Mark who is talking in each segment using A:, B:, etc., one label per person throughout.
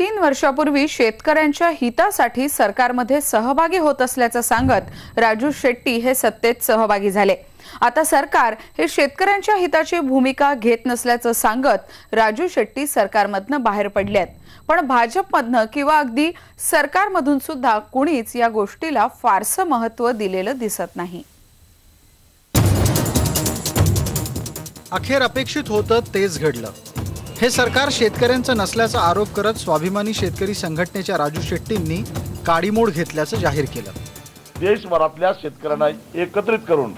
A: तीन वर्षापूर्वी शेतकऱ्यांच्या हितासाठी सरकारमध्ये सहभागी होत असल्याचं सांगत राजू शेट्टी हे सत्तेत सहभागी झाले. आता सरकार हे शेतकऱ्यांच्या हिताची भूमिका घेत नसल्याचं सांगत राजू शेट्टी सरकारमधनं बाहेर पडले आहेत पण भाजपमधनं किंवा अगदी सरकारमधून सुद्धा कुणीच या गोष्टीला फारसं महत्त्व दिलेलं दिसत नाही.
B: अखेर अपेक्षित होतं तेच घडलं. हे सरकार शेतकऱ्यांचं नसल्याचा आरोप करत स्वाभिमानी शेतकरी संघटनेच्या राजू शेट्टींनी काडीमोड घेतल्याचं जाहीर केलं.
C: देशभरातल्या शेतकऱ्यांना एकत्रित करून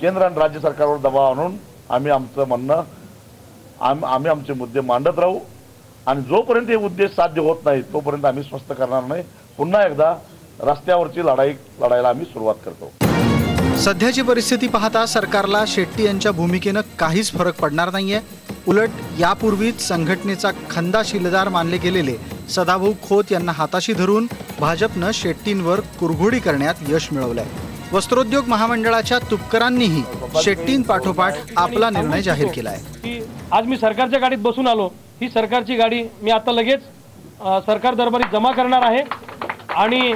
C: केंद्र आणि राज्य सरकारवर दबाव आणून आम्ही आमचं म्हणणं आम आम्ही आमचे मुद्दे मांडत राहू आणि जोपर्यंत हे उद्देश साध्य होत नाही तोपर्यंत आम्ही स्वस्थ करणार नाही. पुन्हा एकदा रस्त्यावरची लढाई लढायला आम्ही सुरुवात करतो.
B: सध्याची परिस्थिती पाहता सरकारला शेट्टी यांच्या भूमिकेनं काहीच फरक पडणार नाहीये. उलट यापूर्वीच संघटनेचा खंदा शिलेदार मानले गेलेले सदाभाऊ खोत यांना हाताशी धरून भाजपनं शेट्टींवर कुरघोडी करण्यात यश मिळवलंय. वस्त्रोद्योग महामंडळाच्या तुपकरांनीही शेट्टींपाठोपाठ आपला निर्णय जाहीर केलाय.
D: की आज मी सरकारच्या गाडीत बसून आलो. ही सरकारची गाडी मी आता लगेच सरकार दरबारी जमा करणार आहे. आणि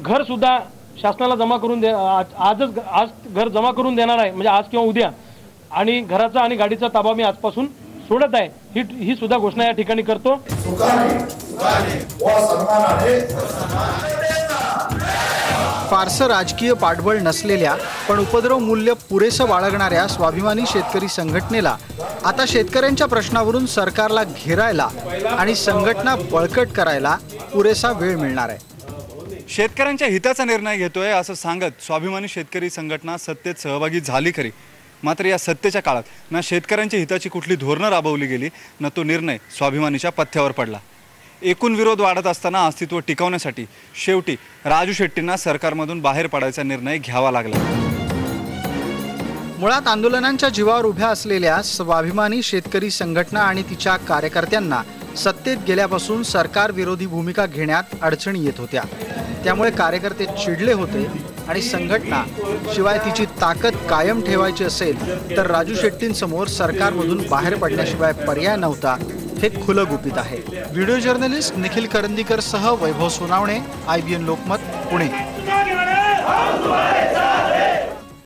D: घर सुद्धा शासनाला जमा करून दे आज- आजच आज घर जमा करून देणार आहे. म्हणजे आज किंवा उद्या. आणि घराचा आणि गाडीचा ताबा मी आजपासून सोडत आहे. ही ही सुद्धा घोषणा या ठिकाणी करतो.
B: फारसं राजकीय पाठबळ नसलेल्या पण उपद्रव मूल्य पुरेसं बाळगणाऱ्या स्वाभिमानी शेतकरी संघटनेला आता शेतकऱ्यांच्या प्रश्नावरून सरकारला घेरायला आणि संघटना बळकट करायला पुरेसा वेळ मिळणार आहे.
E: शेतकऱ्यांच्या हिताचा निर्णय घेतोय असं सांगत स्वाभिमानी शेतकरी संघटना सत्तेत सहभागी झाली खरी. मात्र या सत्तेच्या काळात ना शेतकऱ्यांच्या हिताची कुठली धोरणं राबवली गेली ना तो निर्णय स्वाभिमानीच्या पथ्यावर पडला. एकूण विरोध वाढत असताना अस्तित्व टिकवण्यासाठी शेवटी राजू शेट्टींना सरकारमधून बाहेर पडायचा निर्णय घ्यावा लागला.
B: मुळात आंदोलनांच्या जीवावर उभ्या असलेल्या स्वाभिमानी शेतकरी संघटना आणि तिच्या कार्यकर्त्यांना सत्तेत गेल्यापासून सरकार विरोधी भूमिका घेण्यात अडचणी येत होत्या. त्यामुळे कार्यकर्ते चिडले होते. आणि संघटना शिवाय तिची ताकद कायम ठेवायची असेल तर राजू शेट्टींसमोर सरकारमधून बाहेर पडण्याशिवाय पर्याय नव्हता हे खुलं गुपित आहे. व्हिडिओ जर्नलिस्ट निखिल करंदीकर सह Vaibhav Sonawane I B N Lokmat Pune.